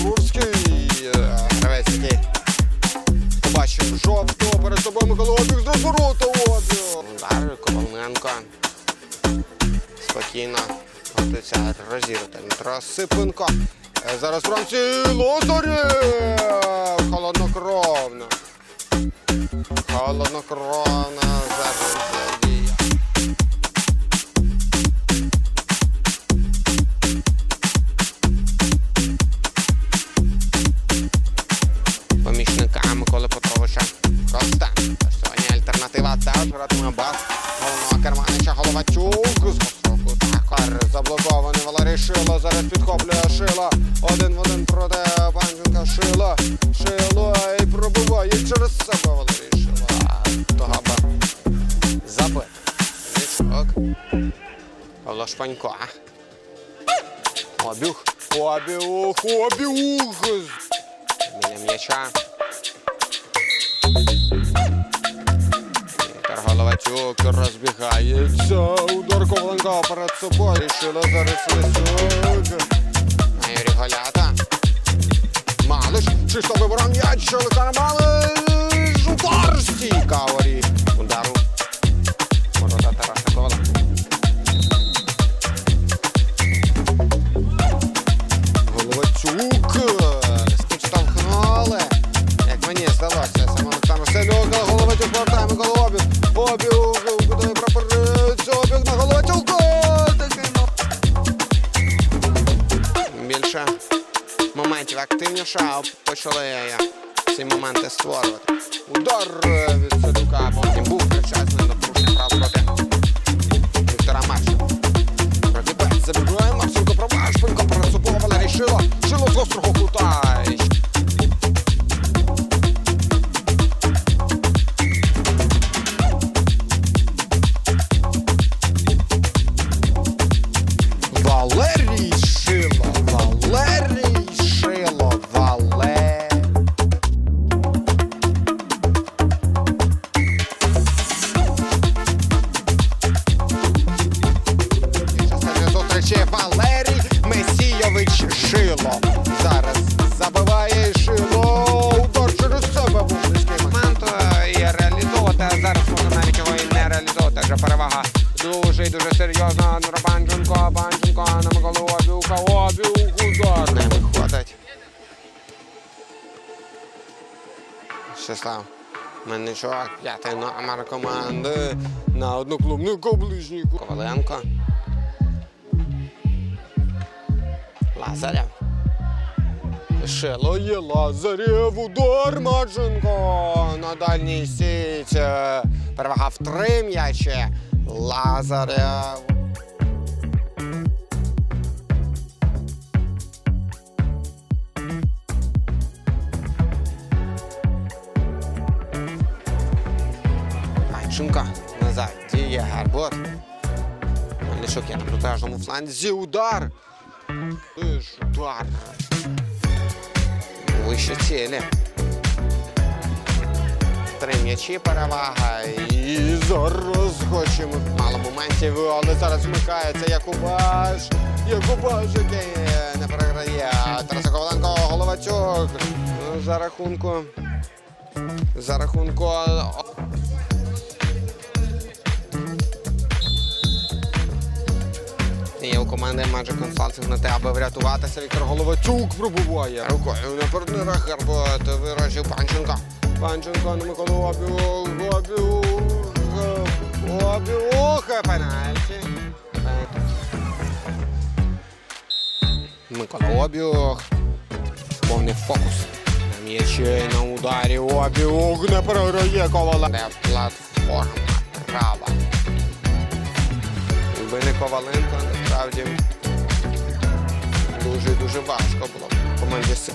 Е, Гравець, який побачив перед собою Микола Обіг з розвороту. Удар Коваленко. Спокійно готується розірвати Дмитро Сипенко. Е, Зараз Франці Лозарєв! Холоднокровно. Холоднокровно гратиме бас головного керманича Головачук. З построку також заблокований Валерій Шило. Зараз підхоплює Шило. Один в один проти Панченка Шило. Шило і пробиває через себе Валерій Шило. Того би забити. Нічок. Павло Шпанько. Обюх. Обюх. Обюх. Біля м'яча. Головатюк розбігається. Удар Коваленка перед собою. Рішила зараз. На Юрій Голята. Малиш. Чисто вибором м'яч. На Малиш. Удар. Стійка Орі. Удару. Ворота Тараса Коваленка. Головацюк підштовхнули. Як мені здалося, саме Олександр Селюк, Головацюк повертає Микола Більше моментів активніше, а почали ці моменти створювати. Удар від Селюка, потім був причасний і дуже серйозна. Нура Банченко, Банченко на Миколу Обюка. Обюк, удар. Не виходить. Щаслав. Мельничок, п'ятий номер команди на одноклубнику ближній. Коваленко. Лазарев. Шело є Лазарев, удар Марченко на дальній сіті. Перевага в три м'ячі. Лазарев. Марченко назад. Діє Гарбот. Мельничук є на протяжному фланзі. Удар. Удар. Вище цілі. Три м'ячі перевага. І зараз хочемо. Мало моментів, але зараз вмикається Якубаш. Якубаш, який не переграє. Тараса Коваленко, Головачук. За рахунку. За рахунку. Є у команди Magic Consulting на те, аби врятуватися. Віктор Головачук пробуває рукою на партнера Гарбот вирожив Панченко. Панченко на Миколу Обіух, Обіух, Обіух, пенальті. Микола Обіух. Повний фокус. На м'ячі на ударі Обіух не переграє Ковала. Де платформа права. Якби не Коваленко, насправді дуже-дуже важко було команді Сил.